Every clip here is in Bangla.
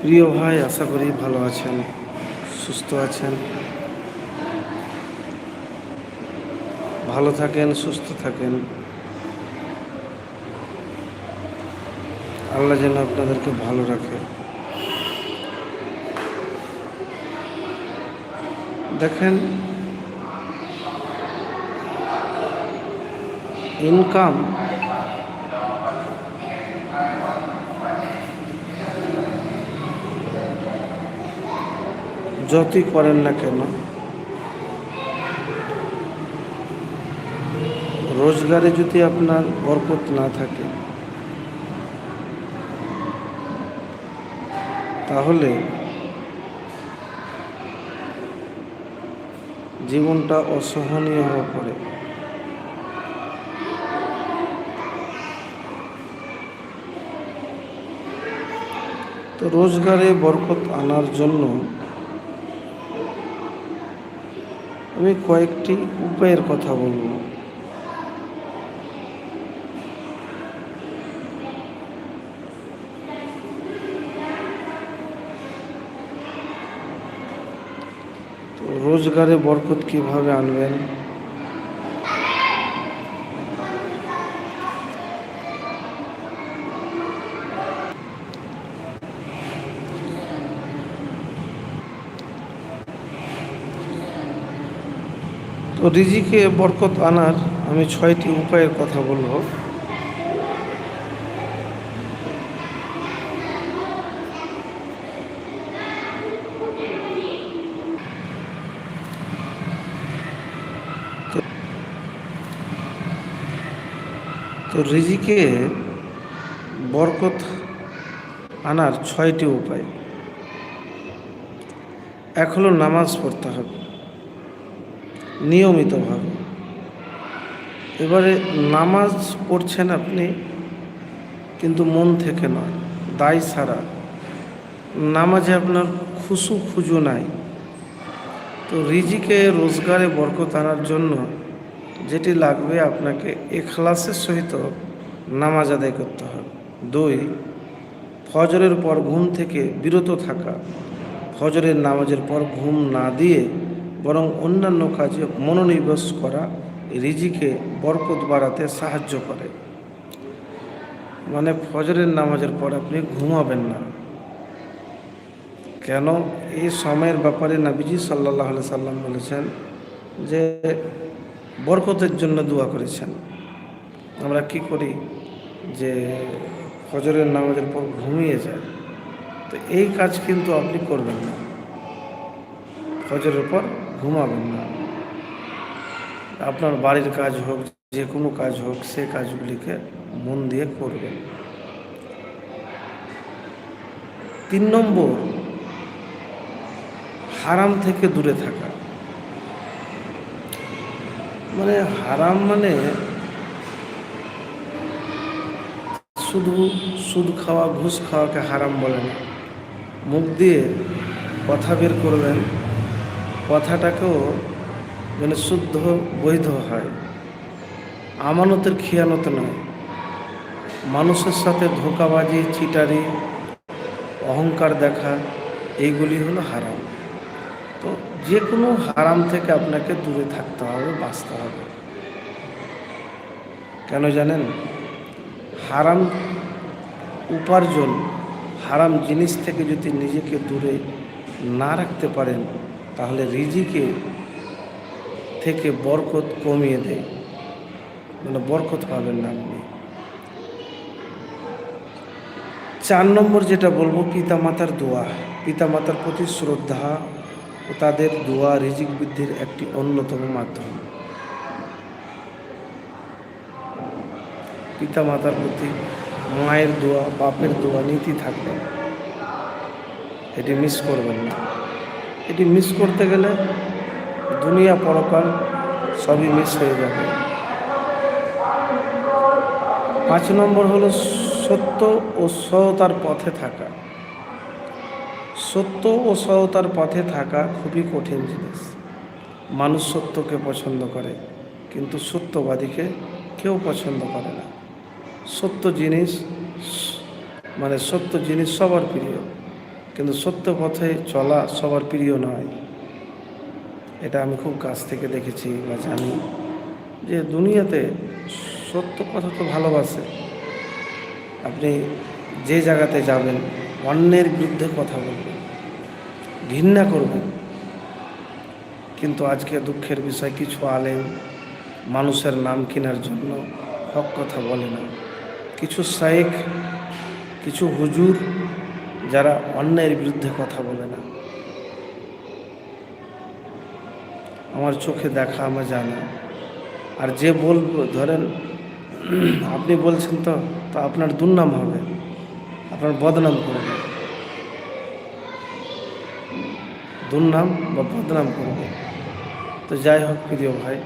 প্রিয় ভাই, আশা করি ভালো আছেন, সুস্থ আছেন। ভালো থাকেন, সুস্থ থাকেন। আল্লাহ যেন আপনাদেরকে ভালো রাখে। দেখেন ইনকাম যতই করেন না কেন, রোজগারে যদি আপনার বরকত না থাকে, তাহলে জীবনটা অসহনীয় হয়ে পড়ে। তো রোজগারে বরকত আনার জন্য আমি কয়েকটি উপায়ের কথা বলব। রোজগারে বরকত কীভাবে আনবেন? তো রিজিকে বরকত আনার আমি ছয়টি উপায়ের কথা বলব। তো- রিজিকে বরকত আনার ছয়টি উপায়। হলো নামাজ পড়তে হবে। নিয়মিতভাবে। এবারে নামাজ পড়ছেন আপনি, কিন্তু মন থেকে নয়, দায় সারা নামাজে আপনার খুশু খুজু নাই। তো রিজিকে, রোজগারে বরকত আনার জন্য যেটি লাগবে আপনাকে এখলাসের সহিত নামাজ আদায় করতে হবে। দুই, ফজরের পর ঘুম থেকে বিরত থাকা। ফজরের নামাজের পর ঘুম না দিয়ে বরং অন্যান্য কাজে মনোনিবেশ করা রিজিকে বরকত বাড়াতে সাহায্য করে। মানে ফজরের নামাজের পর আপনি ঘুমাবেন না। কেন? এই সময়ের ব্যাপারে নাবিজি সাল্লাহ সাল্লাম বলেছেন যে বরকতের জন্য দোয়া করেছেন। আমরা কি করি? যে ফজরের নামাজের পর ঘুমিয়ে যায় তো এই কাজ কিন্তু আপনি করবেন না। ফজরের পর ঘুমাবেন না। আপনার বাড়ির কাজ হোক, যে কোনো কাজ হোক, সে কাজগুলিকে মন দিয়ে করবেন। তিন নম্বর, হারাম থেকে দূরে থাকা। মানে হারাম মানে শুধু সুদ খাওয়া, ঘুষ খাওয়াকে হারাম বলে না। মুখ দিয়ে কথা বের করবেন কথাটাকেও যেন শুদ্ধ, বৈধ হয়। আমানতের খেয়ানত নয়। মানুষের সাথে ধোকাবাজি, চিটারি, অহংকার দেখা, এইগুলি হলো হারাম। তো যে কোনো হারাম থেকে আপনাকে দূরে থাকতে হবে, বাঁচতে হবে। কেন জানেন? হারাম উপার্জন, হারাম জিনিস থেকে যদি নিজেকে দূরে না রাখতে পারেন তাহলে রিজিকে থেকে বরকত কমিয়ে দেয়। মানে বরকত পাবেন না আপনি। চার নম্বর যেটা বলব, পিতামাতার দোয়া। পিতামাতার প্রতি শ্রদ্ধা ও তাদের দোয়া রিজিক বৃদ্ধির একটি অন্যতম মাধ্যম। পিতামাতার প্রতি মায়ের দোয়া, বাপের দোয়া, নীতি থাকবে। এটি মিস করবেন না। এটি মিস করতে গেলে দুনিয়া পরকাল সবই মিস হয়ে যাবে। পাঁচ নম্বর হলো সত্য ও সহতার পথে থাকা। সত্য ও সহতার পথে থাকা খুবই কঠিন জিনিস। মানুষ সত্যকে পছন্দ করে, কিন্তু সত্যবাদীকে কেউ পছন্দ করে না। সত্য জিনিস মানে সত্য জিনিস সবার প্রিয়। কিন্তু সত্য পথে চলা সবার প্রিয় নয়। এটা আমি খুব কাছ থেকে দেখেছি বা জানি যে দুনিয়াতে সত্য কথা তো ভালোবাসে। আপনি যে জায়গাতে যাবেন, অন্যের বিরুদ্ধে কথা বলবেন, ঘৃণা করবেন। কিন্তু আজকে দুঃখের বিষয়, কিছু আলেম মানুষের নাম কেনার জন্য হক কথা বলে না। কিছু শাইখ কিছু হুজুর যারা অন্যায়ের বিরুদ্ধে কথা বলে না। আমার চোখে দেখা, আমার জানা। আর যে বলব ধরেন, আপনি বলছেন তো তো আপনার দুর্নাম হবে। আপনার বদনাম করবে। দুর্নাম বা বদনাম করবে। তো যাই হোক, প্রিয় ভাই,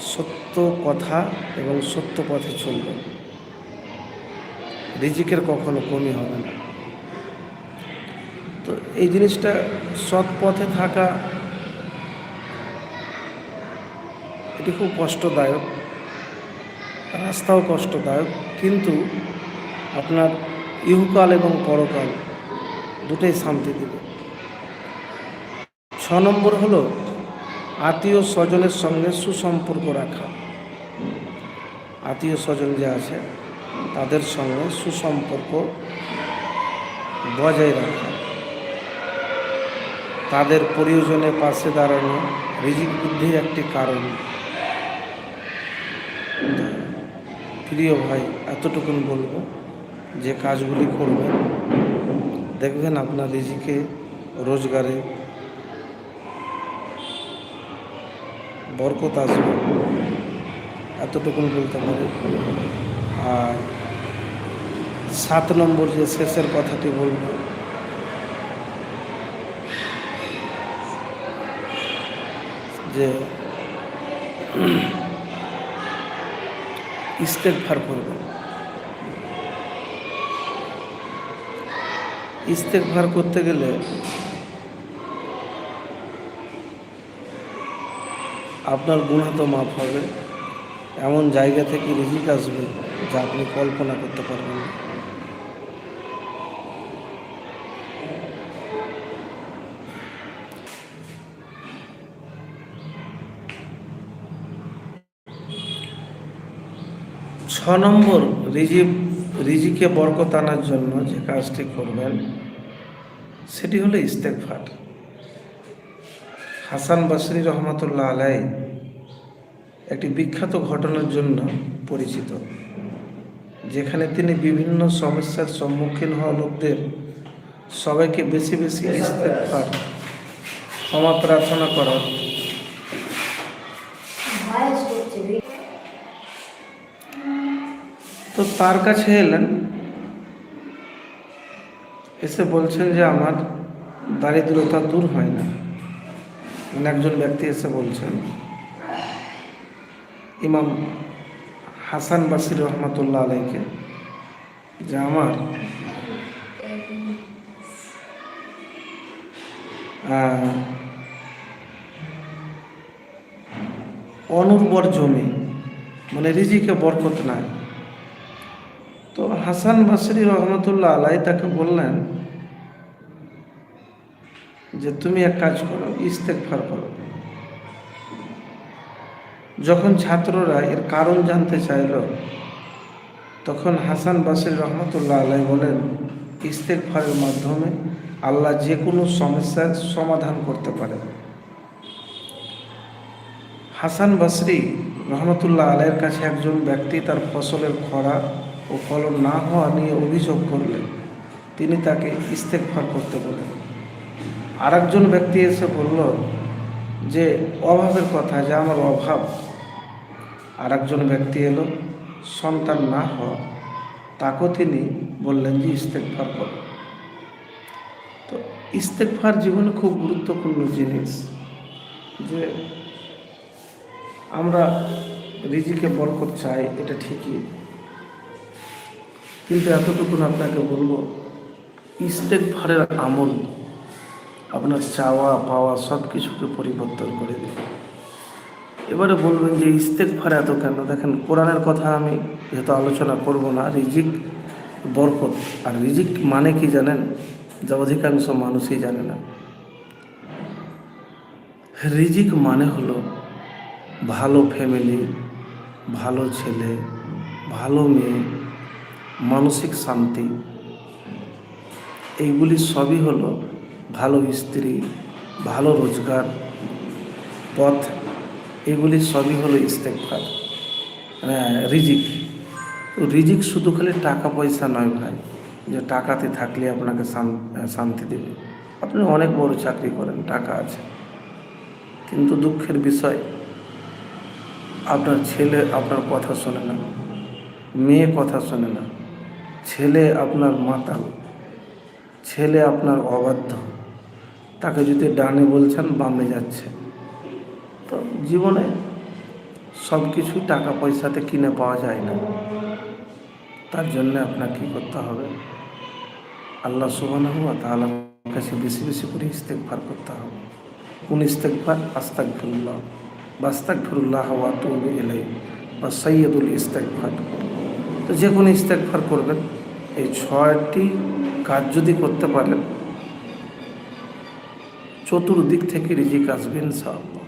সত্য কথা এবং সত্য পথে চলবে। রিজিকের কখনো কমই হবে না। তো এই জিনিসটা সৎ পথে থাকা এটি খুব কষ্টদায়ক, রাস্তাও কষ্টদায়ক, কিন্তু আপনার ইহুকাল এবং পরকাল দুটোই শান্তি দেবে। ছ নম্বর হলো আত্মীয় স্বজনের সঙ্গে সুসম্পর্ক রাখা। আত্মীয় স্বজন যে আছে, তাদের সঙ্গে সুসম্পর্ক বজায় রাখা। তাদের প্রয়োজনে পাশে দাঁড়ানো রিজিক বুদ্ধির একটি কারণ। প্রিয় ভাই, এতটুকুন বলব যে কাজগুলি করবেন, দেখবেন আপনার রিজিকে, রোজগারে বরকত আসবে। এতটুকুন বলতে পারে। আর সাত নম্বর যে শেষের কথাটি বলব যে ইস্তেকভার করবেন ইস্তেকভার করতে গেলে আপনার গুণা তো মাফ হবে। এমন জায়গা থেকে রিজিক আসবে যা আপনি কল্পনা করতে পারবেন না। নম্বর রিজিক রিজিকে বরকত আনার জন্য যে কাজটি করবেন, সেটি হলো ইস্তেকফার হাসান বাসরি রহমতুল্লাহ আলাই একটি বিখ্যাত ঘটনার জন্য পরিচিত, যেখানে তিনি বিভিন্ন সমস্যার সম্মুখীন হওয়া লোকদের সবাইকে বেশি বেশি ইস্তেকফার ক্ষমা প্রার্থনা করার তো তার কাছে এলেন। এসে বলছেন যে, আমার দারিদ্রতা দূর হয় না। মানে একজন ব্যক্তি এসে বলছেন, ইমাম হাসান বাসির রহমতুল্লাহ আলাইকে, যে আমার অনুর্বর জমি মানে রিজিকে বরকত নাই তো হাসান বাসরি রহমতুল্লাহ আলাই তাকে বললেন যে তুমি এক কাজ করো ইস্তেকফার করো। যখন ছাত্ররা এর কারণ জানতে চাইল, তখন হাসান বাসির রহমতুল্লাহ আলাই বলেন ইস্তেকফারের মাধ্যমে আল্লাহ যে কোনো সমস্যার সমাধান করতে পারে। হাসান বাসরি রহমতুল্লাহ আলাইয়ের কাছে একজন ব্যক্তি তার ফসলের খরা ও ফলন না হওয়া নিয়ে অভিযোগ করলে তিনি তাকে ইস্তেকফার করতে বলেন। আর একজন ব্যক্তি এসে বলল যে, অভাবের কথা, যে আমার অভাব। আর একজন ব্যক্তি এলো, সন্তান না হওয়া। তাকেও তিনি বললেন যে, ইস্তেকফার করো। তো ইস্তেকফার জীবনে খুব গুরুত্বপূর্ণ জিনিস যে, আমরা রিজিকে বরকত চাই, এটা ঠিকই। কিন্তু এতটুকু আপনাকে বলব ইস্তেকফারের আমল, আপনার চাওয়া, পাওয়া সব কিছুকে পরিবর্তন করে দেবে এবারে বলবেন যে ইস্তেকফার এত কেন? দেখেন, কোরআনের কথা আমি যেহেতু আলোচনা করব না, রিজিক বরকত। আর রিজিক মানে কি জানেন? যা অধিকাংশ মানুষই জানে না। রিজিক মানে হলো ভালো ফ্যামিলি, ভালো ছেলে, ভালো মেয়ে মানসিক শান্তি। এইগুলি সবই হলো ভালো স্ত্রী, ভালো রোজগার, পথ। এগুলি সবই হলো ইস্তেকফার রিজিক। রিজিক শুধু খালি টাকা পয়সা নয় ভাই, যে টাকাতে থাকলে আপনাকে শান- শান্তি দেবে। আপনি অনেক বড় চাকরি করেন, টাকা আছে। কিন্তু দুঃখের বিষয়, আপনার ছেলে আপনার কথা শোনে না, মেয়ে কথা শোনে না। ছেলে আপনার মাতাল, ছেলে আপনার অবাধ্য। তাকে যদি ডানে বলছেন, বামে যাচ্ছে। তো জীবনে সব কিছুই টাকা পয়সাতে কিনে পাওয়া যায় না। তার জন্য আপনার কী করতে হবে? আল্লাহ সুবানাহু ওয়া তাআলার কাছে বেশি বেশি করে ইস্তেগফার করতে হবে। কোন ইস্তেগফার? আস্তাগফিরুল্লাহ। বাস্তাগফিরুল্লাহ ওয়া আতুবু ইলাইহি। বা সৈয়দুল ইস্তেগফার। তো যে কোনো ইস্তেকভার করবেন। এই ছয়টি কাজ যদি করতে পারেন, চতুর্দিক থেকে রিজিক আসবেন ইনশাআল্লাহ।